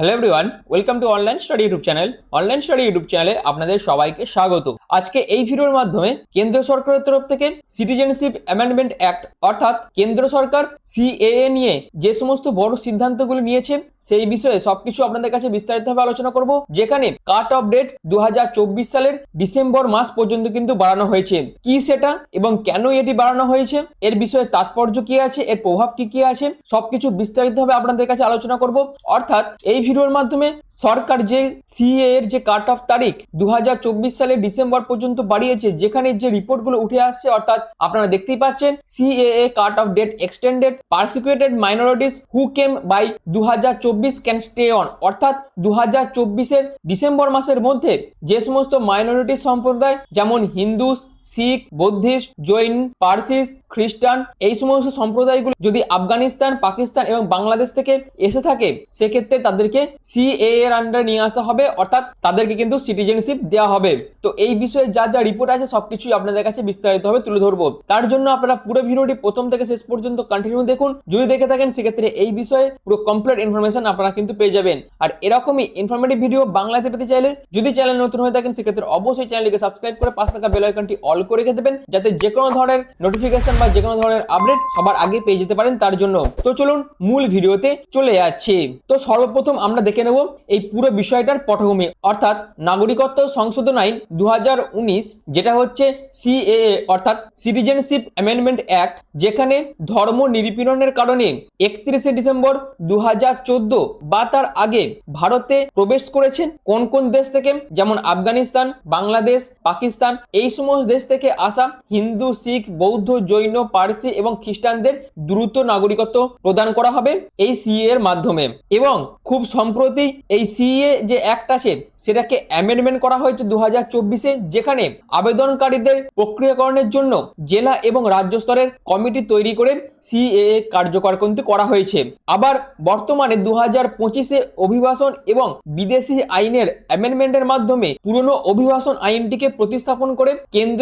Hello everyone welcome to Online Study YouTube channel Online Study YouTube চ্যানেলে আপনাদের সবাইকে স্বাগত। আজকে এই ভিডিওর মাধ্যমে কেন্দ্র সরকারের তরফ থেকে সিটিজেনশিপ অ্যামেন্ডমেন্ট অ্যাক্ট অর্থাৎ কেন্দ্র সরকার সিএএ নিয়ে যে সমস্ত বড় সিদ্ধান্তগুলো নিয়েছে, সেই বিষয়ে সবকিছু আপনাদের কাছে বিস্তারিতভাবে আলোচনা করব, যেখানে কাট অফ ডেট দু সালের ডিসেম্বর মাস পর্যন্ত কিন্তু বাড়ানো হয়েছে। কি সেটা এবং কেন এটি বাড়ানো হয়েছে, এর বিষয়ে তাৎপর্য কি আছে, এর প্রভাব কি কি আছে, সবকিছু বিস্তারিতভাবে আপনাদের কাছে আলোচনা করব। অর্থাৎ এই ভিডিওর মাধ্যমে সরকার যে সিএ এর যে কাট অফ তারিখ দু সালের ডিসেম্বর পর্যন্ত বাড়িয়েছে, যেখানে যে রিপোর্টগুলো উঠে আসছে, অর্থাৎ আপনারা দেখতেই পাচ্ছেন CAA cut off date extended persecuted minorities who came by দু হাজার চব্বিশ ক্যান স্টে অন অর্থাৎ দু এর ডিসেম্বর মাসের মধ্যে যে সমস্ত মাইনরিটি সম্প্রদায়, যেমন হিন্দুস শিখ, বৌদ্ধিস্ট, জৈন, পার্সিস, খ্রিস্টান এই সমস্ত সম্প্রদায়গুলো যদি আফগানিস্তান, পাকিস্তান এবং বাংলাদেশ থেকে এসে থাকে, সেক্ষেত্রে তাদেরকে সিএ এর আন্ডার নিয়ে আসা হবে, অর্থাৎ তাদেরকে কিন্তু সিটিজেনশিপ দেওয়া হবে। তো এই বিষয়ে যা যা রিপোর্ট আছে, সবকিছুই আপনাদের কাছে বিস্তারিতভাবে তুলে ধরবো। তার জন্য আপনারা পুরো ভিডিওটি প্রথম থেকে শেষ পর্যন্ত কন্টিনিউ দেখুন। যদি দেখে থাকেন, সেক্ষেত্রে এই বিষয়ে পুরো কমপ্লিট ইনফরমেশন আপনারা কিন্তু পেয়ে যাবেন। আর এরকমই ইনফরমেটিভ ভিডিও বাংলাতে পেতে চাইলে, যদি চ্যানেল নতুন হয়ে থাকেন, সেক্ষেত্রে অবশ্যই চ্যানেলটিকে সাবস্ক্রাইব করে পাঁচ থাকা বেল আইকনটি অল করে রেখে দেবেন যাতে যে কোনো ধরনের নোটিফিকেশন বা যে কোনো ধরনের আপডেট সবার আগে পেয়ে যেতে পারেন, তার জন্য। তো চলুন মূল ভিডিওতে চলে যাচ্ছি। তো সর্বপ্রথম আমরা দেখে নেব এই পুরো বিষয়টার পটভূমি, অর্থাৎ নাগরিকত্ব সংশোধন আইন দু যেটা হচ্ছে সিএএ, অর্থাৎ সিটিজেনশিপ অ্যামেন্ডমেন্ট অ্যাক্ট যেখানে ধর্ম নিরীপণের কারণে একত্রিশে ডিসেম্বর দু হাজার চোদ্দ বা তার আগে ভারতে প্রবেশ করেছেন কোন কোন দেশ থেকে? যেমন আফগানিস্তান, বাংলাদেশ, পাকিস্তান, এই সমস্ত দেশ থেকে আসা হিন্দু, শিখ, বৌদ্ধ, জৈন, পার্সি এবং খ্রিস্টানদের দ্রুত নাগরিকত্ব প্রদান করা হবে এই সিএ এর মাধ্যমে। এবং খুব সম্প্রতি এই সিএ যে অ্যাক্ট আছে, সেটাকে অ্যামেন্ডমেন্ট করা হয়েছে দু হাজার চব্বিশে, যেখানে আবেদনকারীদের প্রক্রিয়াকরণের জন্য জেলা এবং রাজ্য স্তরের কমিটি তৈরি করে সিএএ কার্যকর কিন্তু করা হয়েছে। আবার বর্তমানে দু হাজার পঁচিশে অভিবাসন এবং বিদেশি আইনের অ্যামেন্ডমেন্টের মাধ্যমে পুরনো অভিবাসন আইনটিকে প্রতিস্থাপন করে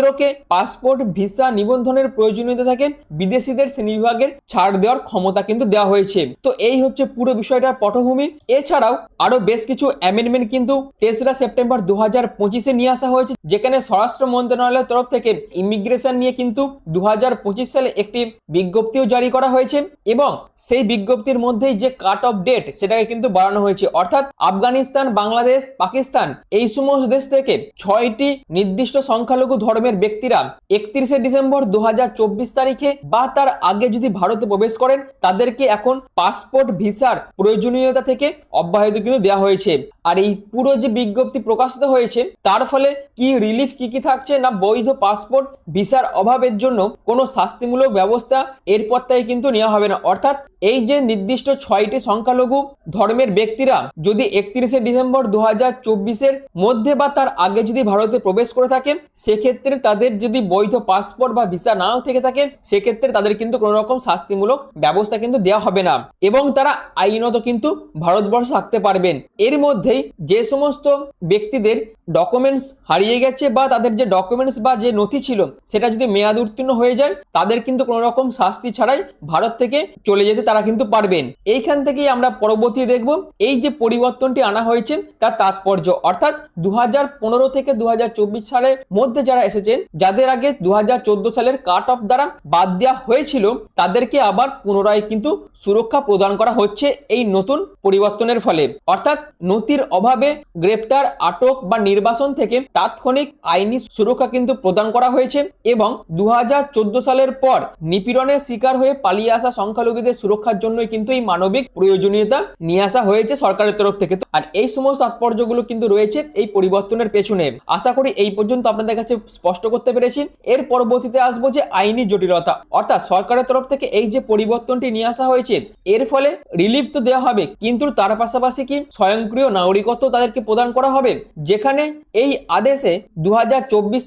কেন্দ্রকে পাসপোর্ট, ভিসা, নিবন্ধনের প্রয়োজনীয়তা থাকে, বিদেশিদের শ্রেণীবিভাগের ছাড় দেওয়ার ক্ষমতা কিন্তু দেওয়া হয়েছে। তো এই হচ্ছে পুরো বিষয়টার পটভূমি। এছাড়াও আরও বেশ কিছু অ্যামেন্ডমেন্ট কিন্তু তেসরা সেপ্টেম্বর দু হাজার পঁচিশে নিয়ে আসা হয়েছে, যেখানে স্বরাষ্ট্র মন্ত্রণালয়ের তরফ থেকে ইমিগ্রেশন নিয়ে কিন্তু দু হাজার পঁচিশ সালে একটি বিজ্ঞপ্তিও জারি করা হয়েছে এবং সেই বিজ্ঞপ্তির মধ্যেই যে কাট অফ ডেট সেটাকে কিন্তু বাড়ানো হয়েছে। অর্থাৎ আফগানিস্তান, বাংলাদেশ, পাকিস্তান এই সমস্ত দেশ থেকে ছয়টি নির্দিষ্ট সংখ্যালঘু ধর্মের ব্যক্তিরা একত্রিশে ডিসেম্বর দু হাজার চব্বিশ তারিখে বা তার আগে যদি ভারতে প্রবেশ করেন, তাদেরকে এখন পাসপোর্ট ভিসার প্রয়োজনীয়তা থেকে অব্যাহতি কিন্তু দেওয়া হয়েছে। আর এই পুরো যে বিজ্ঞপ্তি প্রকাশিত হয়েছে, তার ফলে কি রিলিফ কি কি থাকছে না বৈধ পাসপোর্ট ভিসার অভাবের জন্য কোনো শাস্তিমূলক ব্যবস্থা এরপর থেকে কিন্তু নেওয়া হবে না। অর্থাৎ এই যে নির্দিষ্ট ছয়টি সংখ্যালঘু ধর্মের ব্যক্তিরা যদি একত্রিশে ডিসেম্বর দু হাজার চব্বিশের মধ্যে বা তার আগে যদি ভারতে প্রবেশ করে থাকে সেক্ষেত্রে তাদের যদি বৈধ পাসপোর্ট বা ভিসা নাও থেকে থাকে, সেক্ষেত্রে তাদের কিন্তু কোনো রকম শাস্তিমূলক ব্যবস্থা কিন্তু দেওয়া হবে না। এবং তারা আইনত কিন্তু ভারতবর্ষে থাকতে পারবেন। এর মধ্যেই যে সমস্ত ব্যক্তিদের ডকুমেন্টস হারিয়ে গেছে বা তাদের যে ডকুমেন্টস বা যে নথি ছিল, সেটা যদি মেয়াদ উত্তীর্ণ হয়ে যায়, তাদের কিন্তু কোনো রকম শাস্তি ছাড়াই ভারত থেকে চলে যেতে তারা কিন্তু পারবেন। এইখান থেকেই আমরা পরবর্তী দেখব, এই যে পরিবর্তনটি আনা হয়েছে, তার তাৎপর্য। অর্থাৎ দু হাজার পনেরো থেকে দু হাজার চব্বিশ সালের মধ্যে যারা এসেছেন, যাদের আগে দু হাজার চোদ্দ সালের কাট অফ দ্বারা বাদ দেওয়া হয়েছিল, তাদেরকে আবার পুনরায় কিন্তু সুরক্ষা প্রদান করা হচ্ছে এই নতুন পরিবর্তনের ফলে। অর্থাৎ নথির অভাবে গ্রেপ্তার, আটক বা নির্বাসন থেকে তাৎক্ষণিক আইনি সুরক্ষা কিন্তু প্রদান করা হয়েছে এবং দু হাজার চোদ্দ সালের পর নিপীড়নের শিকার হয়ে পালিয়ে আসা সংখ্যালঘুদের সুরক্ষার জন্যই কিন্তু এই মানবিক প্রয়োজনীয়তা নিয়ে আসা হয়েছে সরকারের তরফ থেকে। আর এই সমস্ত তাৎপর্যগুলো কিন্তু রয়েছে এই পরিবর্তনের পেছনে। আশা করি এই পর্যন্ত আপনাদের কাছে স্পষ্ট করতে পেরেছি। এর পরবর্তীতে আসব যে আইনি জটিলতা। অর্থাৎ সরকারের তরফ থেকে এই যে পরিবর্তনটি নিয়ে আসা হয়েছে, এর ফলে রিলিফ তো দেওয়া হবে, কিন্তু তার পাশাপাশি কি স্বয়ংক্রিয় নাগরিকত্ব তাদেরকে প্রদান করা হবে, যেখানে এই আদেশে দু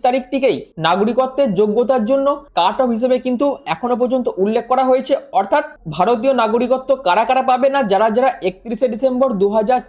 তারিখটিকেই নাগরিকত্বের যোগ্যতার জন্য কাট অফ হিসেবে কিন্তু এখনও পর্যন্ত উল্লেখ করা হয়েছে। অর্থাৎ ভারতীয় নাগরিকত্ব কারা কারা পাবে না, যারা যারা একত্রিশে ডিসেম্বর দু হাজার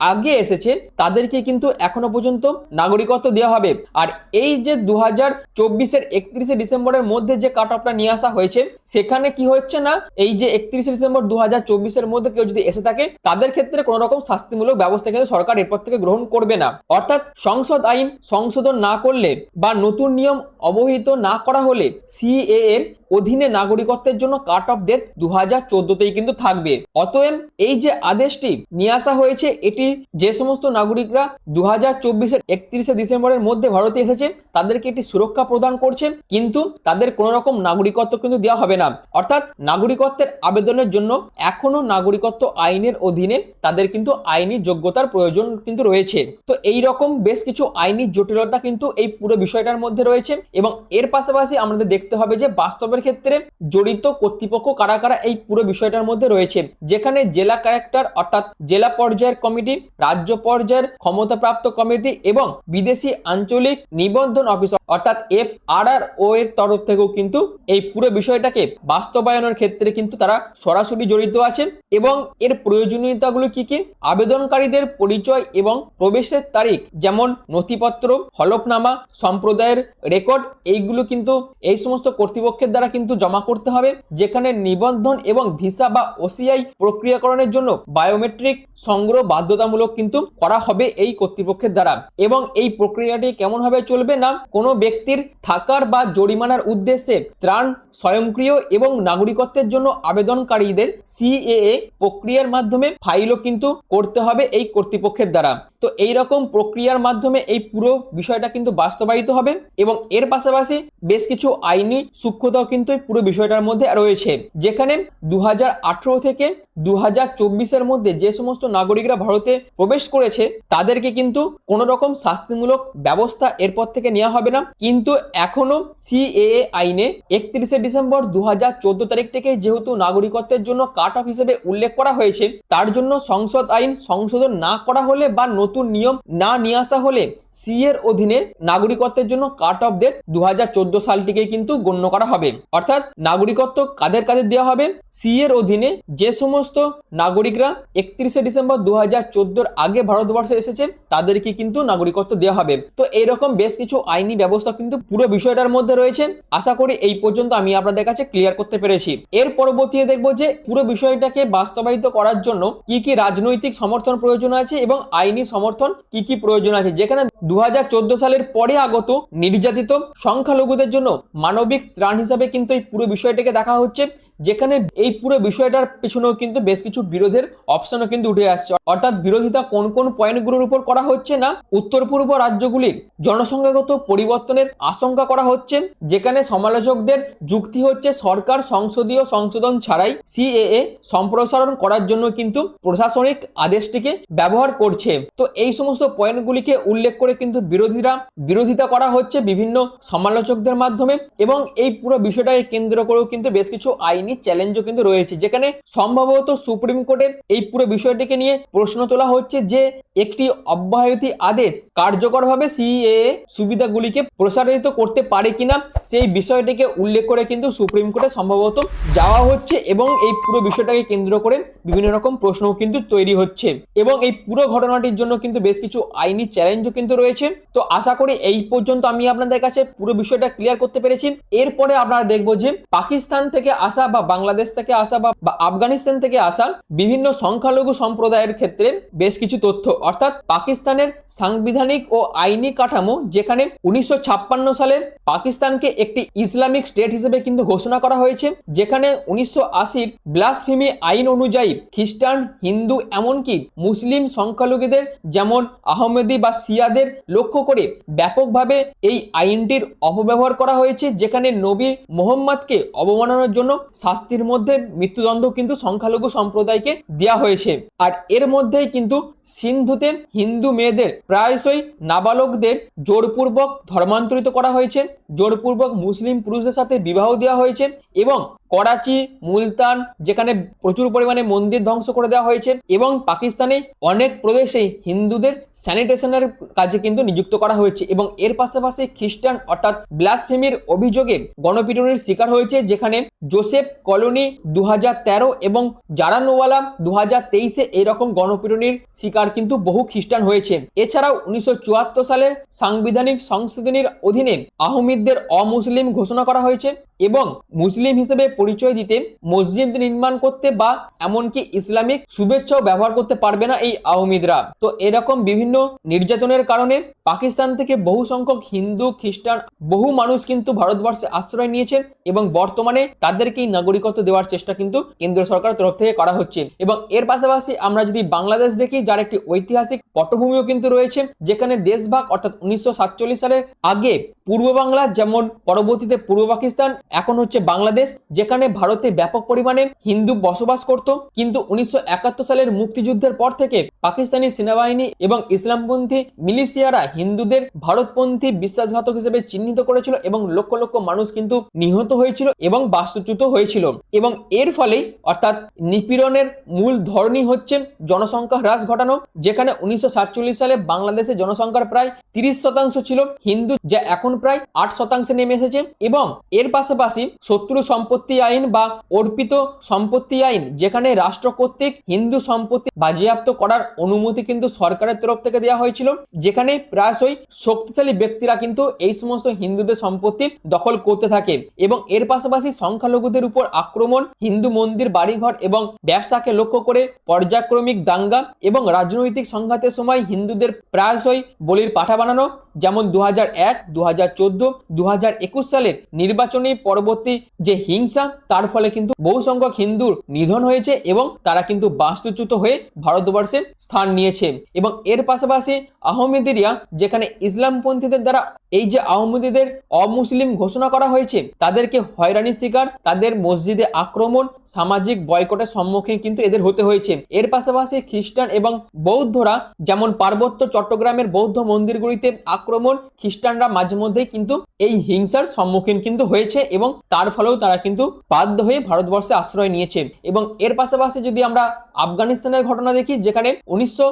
আগে এসেছে, তাদেরকে কিন্তু এখনও পর্যন্ত নাগরিকত্ব দেওয়া হবে। আর এই যে দু হাজার চব্বিশের একত্রিশে ডিসেম্বরের মধ্যে যে কাট অফটা নিয়ে আসা হয়েছে, সেখানে কি হচ্ছে না? এই যে একত্রিশে ডিসেম্বর দু হাজার চব্বিশের মধ্যে কেউ যদি এসে থাকে, তাদের ক্ষেত্রে কোনো রকম শাস্তিমূলক ব্যবস্থা কিন্তু সরকার এরপর থেকে গ্রহণ করবে না। অর্থাৎ সংসদ আইন সংশোধন না করলে বা নতুন নিয়ম অবহিত না করা হলে সিএ এর অধীনে নাগরিকত্বের জন্য কাট অফ ডেট দু হাজার চোদ্দতেই কিন্তু থাকবে। অতএব এই যে আদেশটি নিয়ে আসা হয়েছে, এটি যে সমস্ত নাগরিকরা দু হাজার চব্বিশের একত্রিশে ডিসেম্বরের মধ্যে ভারতে এসেছে, তাদেরকে এটি সুরক্ষা প্রদান করছে, কিন্তু তাদের কোনো রকম নাগরিকত্ব কিন্তু দেওয়া হবে না। অর্থাৎ নাগরিকত্বের আবেদনের জন্য এখনও নাগরিকত্ব আইনের অধীনে তাদের কিন্তু আইনি যোগ্যতার প্রয়োজন কিন্তু রয়েছে। তো এই রকম বেশ কিছু আইনি জটিলতা কিন্তু এই পুরো বিষয়টার মধ্যে রয়েছে এবং এর পাশাপাশি আমাদের দেখতে হবে যে বাস্তবের ক্ষেত্রে জড়িত কর্তৃপক্ষ কারা কারা এই পুরো বিষয়টার মধ্যে রয়েছে? যেখানে জেলা ক্যারেক্টার অর্থাৎ জেলা পর্যায়ের কমিটি, রাজ্য পর্যায়ের ক্ষমতাপ্রাপ্ত কমিটি এবং বিদেশি আঞ্চলিক নিবন্ধন অফিস অর্থাৎ এফ আর আর ও এর তরফ থেকেও কিন্তু এই পুরো বিষয়টাকে বাস্তবায়নের ক্ষেত্রে কিন্তু তারা সরাসরি জড়িত আছেন এবং এর প্রয়োজনীয়তাগুলো কি কি? আবেদনকারীদের পরিচয় এবং প্রবেশের তারিখ, যেমন নথিপত্র, হলফনামা, সম্প্রদায়ের রেকর্ড, এইগুলো কিন্তু এই সমস্ত কর্তৃপক্ষের দ্বারা কিন্তু জমা করতে হবে, যেখানে নিবন্ধন এবং ভিসা বা ওসিআই প্রক্রিয়াকরণের জন্য বায়োমেট্রিক সংগ্রহ বাধ্যতামূলক কিন্তু করা হবে এই কর্তৃপক্ষের দ্বারা। এবং এই প্রক্রিয়াটি কেমন ভাবে চলবে না, কোনো ব্যক্তির থাকার বা জরিমানার উদ্দেশ্যে ত্রাণ স্বয়ংক্রিয় এবং নাগরিকত্বের জন্য আবেদনকারীদের সিএএ প্রক্রিয়ার মাধ্যমে ফাইলও কিন্তু করতে হবে এই কর্তৃপক্ষের দ্বারা। তো এই রকম প্রক্রিয়ার মাধ্যমে এই পুরো বিষয়টা কিন্তু বাস্তবায়িত হবে এবং এর পাশাপাশি বেশ কিছু আইনি সূক্ষ্মতাও এই পুরো বিষয়টার মধ্যে রয়েছে। যেখানে দু থেকে দু হাজার মধ্যে যে সমস্ত নাগরিকরা ভারতে প্রবেশ করেছে, তাদেরকে কিন্তু কোনো রকম শাস্তিমূলক ব্যবস্থা এরপর থেকে নেওয়া হবে না। কিন্তু এখনও সিএএ আইনে একত্রিশে ডিসেম্বর দু হাজার চোদ্দ তারিখ থেকে যেহেতু নাগরিকত্বের জন্য কাট অফ হিসেবে উল্লেখ করা হয়েছে, তার জন্য সংসদ আইন সংশোধন না করা হলে বা নতুন নিয়ম না নিয়ে আসা হলে সি এর অধীনে নাগরিকত্বের জন্য কাট অফ ডেট দু হাজার চোদ্দ সালটিকে কিন্তু গণ্য করা হবে। অর্থাৎ নাগরিকত্ব কাদের কাদের দেওয়া হবে? সি এর অধীনে যে সমস্ত নাগরিকরা একত্রিশে ডিসেম্বর দু হাজার আগে ভারতবর্ষে এসেছে, তাদেরকে কিন্তু নাগরিকত্ব দেওয়া হবে। তো এইরকম বেশ কিছু আইনি ব্যবস্থা কিন্তু পুরো বিষয়টার মধ্যে রয়েছে। আশা করি এই পর্যন্ত আমি আপনাদের কাছে ক্লিয়ার করতে পেরেছি। এর পরবর্তীতে দেখব যে পুরো বিষয়টাকে বাস্তবায়িত করার জন্য কি কি রাজনৈতিক সমর্থন প্রয়োজন আছে এবং আইনি সমর্থন কি কি প্রয়োজন আছে। যেখানে দু হাজার চোদ্দ সালের পরে আগত নির্যাতিত সংখ্যালঘুদের জন্য মানবিক ত্রাণ হিসাবে কিন্তু এই পুরো বিষয়টিকে দেখা হচ্ছে। যেখানে এই পুরো বিষয়টার পিছনেও কিন্তু বেশ কিছু বিরোধের অপশনও কিন্তু উঠে আসছে। অর্থাৎ বিরোধিতা কোন কোন পয়েন্টগুলোর উপর করা হচ্ছে না, উত্তর পূর্ব রাজ্যগুলির জনসংখ্যাগত পরিবর্তনের আশঙ্কা করা হচ্ছে, যেখানে সমালোচকদের যুক্তি হচ্ছে সরকার সংসদীয় সংশোধন ছাড়াই সিএএ সম্প্রসারণ করার জন্য কিন্তু প্রশাসনিক আদেশটিকে ব্যবহার করছে। তো এই সমস্ত পয়েন্টগুলিকে উল্লেখ করে কিন্তু বিরোধীরা বিরোধিতা করা হচ্ছে বিভিন্ন সমালোচকদের মাধ্যমে এবং এই পুরো বিষয়টাকে কেন্দ্র করেও কিন্তু বেশ কিছু আইনি চ্যালেঞ্জও কিন্তু রয়েছে। যেখানে সম্ভবত সুপ্রিম কোর্টে এই পুরো বিষয়টিকে নিয়ে প্রশ্ন তোলা হচ্ছে যে, একটি অব্যাহতি আদেশ কার্যকরভাবে সিএ সুবিধাগুলিকে প্রসারিত করতে পারে কিনা, সেই বিষয়টিকে উল্লেখ করে কিন্তু সুপ্রিম কোর্টে সম্ভবত যাওয়া হচ্ছে এবং এই পুরো বিষয়টাকে কেন্দ্র করে বিভিন্ন রকম প্রশ্নও কিন্তু তৈরি হচ্ছে। এবং এই পুরো ঘটনাটির জন্য কিন্তু বেশ কিছু আইনি চ্যালেঞ্জও কিন্তু রয়েছে। তো আশা করি এই পর্যন্ত আমি আপনাদের কাছে পুরো বিষয়টা ক্লিয়ার করতে পেরেছি। এরপরে আপনারা দেখব যে, পাকিস্তান থেকে আসা বা বাংলাদেশ থেকে আসা বা আফগানিস্তান থেকে আসা বিভিন্ন সংখ্যালঘু সম্প্রদায়ের ক্ষেত্রে বেশ কিছু তথ্য। অর্থাৎ পাকিস্তানের সাংবিধানিক ও আইনি কাঠামো যেখানে উনিশশো সালে পাকিস্তানকে একটি ইসলামিক স্টেট হিসেবে কিন্তু ঘোষণা করা হয়েছে, যেখানে উনিশশো আশির ব্লাসফিমি আইন অনুযায়ী খ্রিস্টান, হিন্দু এমনকি মুসলিম সংখ্যালঘুদের যেমন আহমেদি বা সিয়াদের লক্ষ্য করে ব্যাপকভাবে এই আইনটির অপব্যবহার করা হয়েছে, যেখানে নবী মোহাম্মদকে অবমাননার জন্য শাস্তির মধ্যে মৃত্যুদণ্ড কিন্তু সংখ্যালঘু সম্প্রদায়কে দেওয়া হয়েছে। আর এর মধ্যেই কিন্তু সিন্ধুতে হিন্দু মেয়েদের প্রায়শই নাবালকদের জোরপূর্বক ধর্মান্তরিত করা হয়েছে। জোরপূর্বক মুসলিম পুরুষদের সাথে বিবাহ দেওয়া হয়েছে এবং করাচি, মুলতান, যেখানে প্রচুর পরিমাণে মন্দির ধ্বংস করে দেওয়া হয়েছে এবং পাকিস্তানে অনেক প্রদেশে হিন্দুদের স্যানিটেশনের কাজে কিন্তু নিযুক্ত করা হয়েছে এবং এর পাশাপাশি খ্রিস্টান অর্থাৎ ব্লাসফেমির অভিযোগে গণপিটুনির শিকার হয়েছে যেখানে জোসেফ কলোনি দুহাজার তেরো এবং জারানোওয়ালা দু হাজার তেইশে এরকম গণপিটুনির শিকার কিন্তু বহু খ্রিস্টান হয়েছে। এছাড়াও উনিশশো সালের সাংবিধানিক সংশোধনীর অধীনে আহমিদদের অমুসলিম ঘোষণা করা হয়েছে এবং মুসলিম হিসেবে পরিচয় দিতে মসজিদ নির্মাণ করতে বা এমনকি ইসলামিক শুভেচ্ছাও ব্যবহার করতে পারবে না এই আহমিদরা। তো এরকম বিভিন্ন নির্যাতনের কারণে পাকিস্তান থেকে বহু সংখ্যক হিন্দু, খ্রিস্টান বহু মানুষ কিন্তু ভারতবর্ষে আশ্রয় নিয়েছে এবং বর্তমানে তাদেরকেই নাগরিকত্ব দেওয়ার চেষ্টা কিন্তু কেন্দ্র সরকারের তরফ থেকে করা হচ্ছে। এবং এর পাশাপাশি আমরা যদি বাংলাদেশ দেখি, যার একটি ঐতিহাসিক পটভূমিও কিন্তু রয়েছে, যেখানে দেশভাগ অর্থাৎ উনিশশো সাতচল্লিশ সালের আগে পূর্ব বাংলা যেমন পরবর্তীতে পূর্ব পাকিস্তান, এখন হচ্ছে বাংলাদেশ, যেখানে ভারতে ব্যাপক পরিমাণে হিন্দু বসবাস করত। কিন্তু উনিশশো একাত্তর সালের মুক্তিযুদ্ধের পর থেকে পাকিস্তানি সেনাবাহিনী এবং ইসলামপন্থী মিলিশিয়ারা হিন্দুদের ভারতপন্থী বিশ্বাসঘাতক হিসেবে চিহ্নিত করেছিল এবং লক্ষ লক্ষ মানুষ কিন্তু নিহত হয়েছিল এবং বাস্তুচ্যুত হয়েছিল। এবং এর ফলেই অর্থাৎ নিপীড়নের মূল ধরনই হচ্ছে জনসংখ্যা হ্রাস ঘটানো, যেখানে উনিশশো সাতচল্লিশ সালে বাংলাদেশে জনসংখ্যার প্রায় তিরিশ শতাংশ ছিল হিন্দু, যা এখন প্রায় আট শতাংশে নেমে এসেছে এবং এর পাশাপাশি শত্রু সম্পত্তি আইন বা অর্পিত সম্পত্তি আইন যেখানে রাষ্ট্র কর্তৃক হিন্দু সম্পত্তি বাজেয়াপ্ত করার অনুমতি কিন্তু সরকারের তরফ থেকে দেওয়া হয়েছিল, যেখানে প্রায়শই শক্তিশালী ব্যক্তিরা কিন্তু এই সমস্ত হিন্দুদের সম্পত্তি দখল করতে থাকে এবং এর পাশাপাশি সংখ্যালঘুদের উপর আক্রমণ, হিন্দু মন্দির, বাড়িঘর এবং ব্যবসাকে লক্ষ্য করে পর্যায়ক্রমিক দাঙ্গা এবং রাজনৈতিক সংঘাতের সময় হিন্দুদের প্রায়শই বলির পাঠা বানানো, যেমন দু এক দু হাজার চোদ্দ দু হাজার একুশ সালের নির্বাচনী পরবর্তী যে হিংসা, তার ফলে কিন্তু বহু সংখ্যক হিন্দুর নিধন হয়েছে এবং তারা কিন্তু বাস্তুচ্যুত হয়ে ভারতবর্ষে স্থান নিয়েছে। এবং এর পাশাপাশি আহমেদিয়া যেখানে ইসলামপন্থীদের দ্বারা এই যে আহমদীদের অমুসলিম ঘোষণা করা হয়েছে, তাদেরকে হয়রানির শিকার, তাদের মসজিদে আক্রমণ, সামাজিক বয়কটের সম্মুখীন কিন্তু এদের হতে হয়েছে। এর পাশাপাশি খ্রিস্টান এবং বৌদ্ধরা, যেমন পার্বত্য চট্টগ্রামের বৌদ্ধ মন্দিরগুলিতে আক্রমণ, খ্রিস্টানরা মাঝে মধ্যেই কিন্তু এই হিংসার সম্মুখীন কিন্তু হয়েছে এবং তার ফলেও তারা কিন্তু বাধ্য হয়ে ভারতবর্ষে আশ্রয় নিয়েছে। এবং এর পাশাপাশি যদি আমরা আফগানিস্তানের ঘটনা দেখি, যেখানে উনিশশো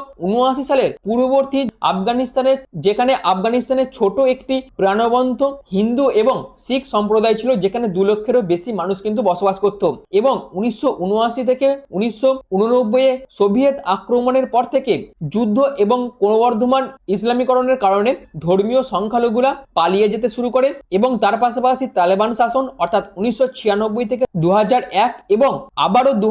সালের পূর্ববর্তী আফগানিস্তানের যেখানে আফগানিস্তানের ছোট একটি প্রাণবন্ত হিন্দু এবং শিখ সম্প্রদায় ছিল, যেখানে দু লক্ষেরও বেশি মানুষ কিন্তু বসবাস করত। এবং উনিশশো উনআশি থেকে উনিশশো উননব্বই সোভিয়েত আক্রমণের পর থেকে যুদ্ধ এবং ক্রমবর্ধমান ইসলামীকরণের কারণে ধর্মীয় সংখ্যালঘুরা পালিয়ে যেতে শুরু করে এবং তার পাশাপাশি তালেবান শাসন, অর্থাৎ উনিশশো থেকে দু এবং আবারও দু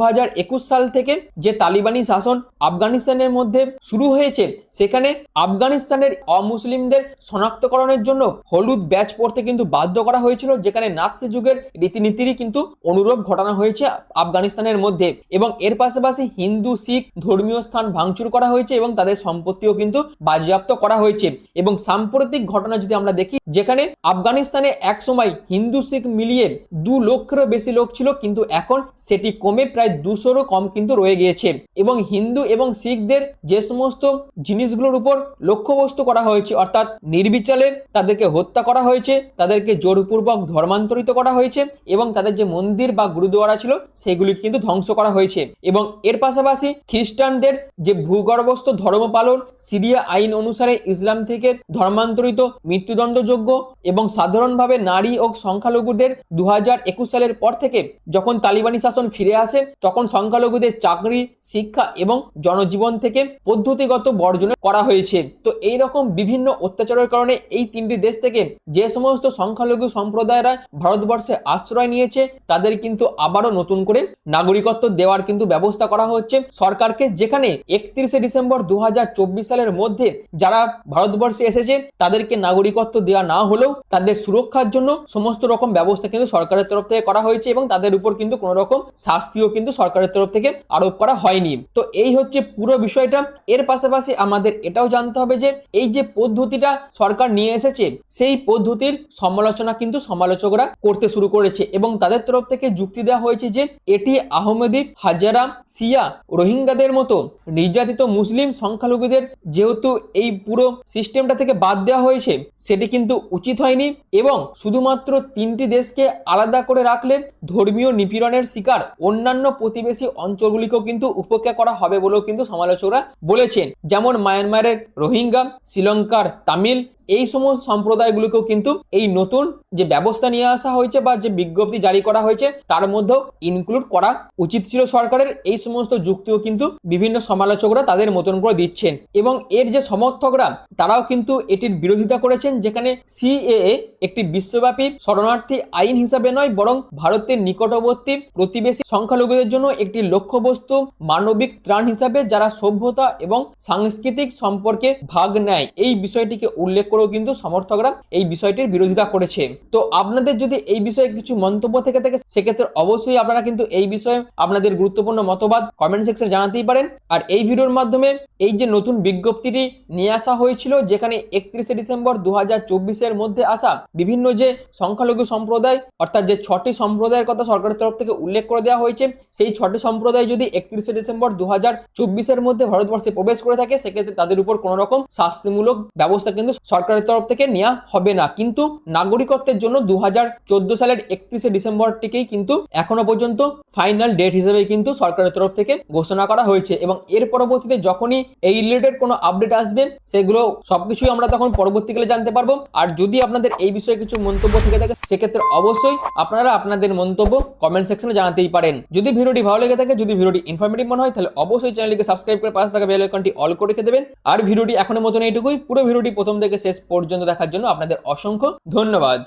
সাল থেকে যে তালিবানি শাসন আফগানিস্তানের মধ্যে শুরু হয়েছে, সেখানে আফগানিস্তানের অমুসলিমদের শনাক্তকরণের জন্য হলুদ ব্যাচ পড়তে কিন্তু বাধ্য করা হয়েছিল, যেখানে নাৎসি যুগের রীতিনীতিরই কিন্তু অনুরূপ ঘটনা হয়েছে আফগানিস্তানের মধ্যে এবং এর পাশাপাশি হিন্দু, শিখ ধর্মীয় স্থান ভাঙচুর করা হয়েছে এবং তাদের সম্পত্তিও কিন্তু বাজেয়াপ্ত করা হয়েছে এবং সাম্প্রতিক ঘটনা যদি আমরা দেখি যেখানে আফগানিস্তানে এক সময় হিন্দু শিখ মিলিয়ে দু লক্ষেরও বেশি লোক ছিল, কিন্তু এখন সেটি কমে প্রায় দুশোরও কম কিন্তু রয়ে গিয়েছে। এবং হিন্দু এবং শিখদের যে সমস্ত জিনিসগুলোর উপর লক্ষ্যবস্তু করা হয়েছে, অর্থাৎ নির্বিচারে তাদেরকে হত্যা করা হয়েছে, তাদেরকে জোরপূর্বক ধর্মান্তরিত করা হয়েছে এবং তাদের যে মন্দির বা গুরুদুয়ারা ছিল, সেগুলি কিন্তু ধ্বংস করা হয়েছে। এবং এর পাশাপাশি খ্রিস্টানদের যে ভূগর্ভস্থ ধর্ম পালন সিরিয়া আইন অনুসারে ইসলাম থেকে ধর্মান্তরিত মৃত্যুদণ্ডযোগ্য এবং সাধারণভাবে নারী ও সংখ্যালঘুদের দু হাজার একুশ সালের পর থেকে যখন তালিবানি শাসন ফিরে আসে, তখন সংখ্যালঘুদের চাকরি, শিক্ষা এবং জনজীবন থেকে পদ্ধতিগত বর্জন করা হয়েছে। তো এই রকম বিভিন্ন অত্যাচারের কারণে এই তিনটি দেশ থেকে যে সমস্ত সংখ্যালঘু সম্প্রদায়রা ভারতবর্ষে আশ্রয় নিয়েছে, তাদের কিন্তু আবারও নতুন করে নাগরিকত্ব দেওয়ার কিন্তু ব্যবস্থা করা হচ্ছে। সরকারকে যেখানে একত্রিশে ডিসেম্বর দু হাজার চব্বিশ সালের মধ্যে যারা ভারতবর্ষে এসেছে, তাদেরকে নাগরিকত্ব দেওয়া না হলেও তাদের সুরক্ষার জন্য সমস্ত রকম ব্যবস্থা কিন্তু সরকারের তরফ থেকে করা হয়েছে এবং তাদের উপর কিন্তু কোনো রকম শাস্তিও কিন্তু সরকারের তরফ থেকে আরোপ করা হয়নি। তো এই হচ্ছে পুরো বিষয়টা। এর পাশাপাশি আমাদের এটাও জানতে হবে যে, এই যে পদ্ধতিটা সরকার নিয়ে এসেছে, সেই পদ্ধতির সমালোচনা কিন্তু সমালোচকরা করতে শুরু করেছে এবং তাদের তরফ থেকে যুক্তি দেওয়া হয়েছে যে, এটি আহমেদি হাজারা সিয়া রোহিঙ্গাদের মতো নির্যাতিত মুসলিম সংখ্যালঘুদের যেহেতু এই পুরো সিস্টেমটা থেকে বাদ দেওয়া হয়েছে, সেটি কিন্তু উচিত হয়নি এবং শুধুমাত্র তিনটি দেশকে আলাদা করে রাখলে ধর্মীয় নিপীড়নের শিকার অন্যান্য প্রতিবেশী অঞ্চলগুলিকেও কিন্তু উপেক্ষা করা হবে বলেও কিন্তু সমালোচকরা বলেছেন। যেমন মায়ানমারের রোহিঙ্গা, শ্রীলঙ্কার তামিল এই সমস্ত সম্প্রদায়গুলোকেও কিন্তু এই নতুন যে ব্যবস্থা নিয়ে আসা হয়েছে বা যে বিজ্ঞপ্তি জারি করা হয়েছে, তার মধ্যেও ইনক্লুড করা উচিত ছিল সরকারের। এই সমস্ত যুক্তিও কিন্তু বিভিন্ন সমালোচকরা তাদের মতন করে দিচ্ছেন। এবং এর যে সমর্থকরা, তারাও কিন্তু এটির বিরোধিতা করেছেন, যেখানে সিএএ একটি বিশ্বব্যাপী শরণার্থী আইন হিসাবে নয়, বরং ভারতের নিকটবর্তী প্রতিবেশী সংখ্যালঘুদের জন্য একটি লক্ষ্যবস্তু মানবিক ত্রাণ হিসাবে যারা সভ্যতা এবং সাংস্কৃতিক সম্পর্কে ভাগ নেয়। এই বিষয়টিকে উল্লেখ করেও কিন্তু সমর্থকরা এই বিষয়টির বিরোধিতা করেছে। তো আপনাদের যদি এই বিষয়ে কিছু মন্তব্য থেকে থাকে, সেক্ষেত্রে অবশ্যই আপনারা কিন্তু এই বিষয়ে আপনাদের গুরুত্বপূর্ণ মতবাদ কমেন্ট সেকশনে জানাতেই পারেন। আর এই ভিডিওর মাধ্যমে এই যে নতুন বিজ্ঞপ্তিটি নিয়ে আসা হয়েছিল, যেখানে একত্রিশে ডিসেম্বর দু হাজার মধ্যে আসা বিভিন্ন যে সংখ্যালঘু সম্প্রদায়, অর্থাৎ যে ছটি সম্প্রদায়ের কথা সরকারের তরফ থেকে উল্লেখ করে দেওয়া হয়েছে, সেই ছটি সম্প্রদায় যদি একত্রিশে ডিসেম্বর দু হাজার মধ্যে ভারতবর্ষে প্রবেশ করে থাকে, সেক্ষেত্রে তাদের উপর কোনো রকম শাস্তিমূলক ব্যবস্থা কিন্তু সরকারের তরফ থেকে নেওয়া হবে না। কিন্তু নাগরিকত্বের জন্য দু হাজার চোদ্দ সালের একত্রিশে ডিসেম্বরটিকেই কিন্তু এখনও পর্যন্ত ফাইনাল ডেট হিসেবে কিন্তু সরকারের তরফ থেকে ঘোষণা করা হয়েছে এবং এর পরবর্তীতে যখনই এই রিলেটেড কোনো আপডেট আসবে, সেগুলো সবকিছুই আমরা তখন পরবর্তীকালে জানতে পারব। আর যদি আপনাদের এই বিষয়ে কিছু মন্তব্য থেকে থাকে, সেক্ষেত্রে অবশ্যই আপনারা আপনাদের মন্তব্য কমেন্ট সেকশনে জানাতেই পারেন। যদি ভিডিওটি ভালো লেগে থাকে, যদি ভিডিওটি ইনফরমেটিভ মনে হয়, তাহলে অবশ্যই চ্যানেলটিকে সাবস্ক্রাইব করে পাশে থাকা বেল আইকনটি অল করে রেখে দেবেন। আর ভিডিওটি এখনও মতন এইটুকুই। পুরো ভিডিওটি প্রথম থেকে শেষ পর্যন্ত দেখার জন্য আপনাদের অসংখ্য ধন্যবাদ।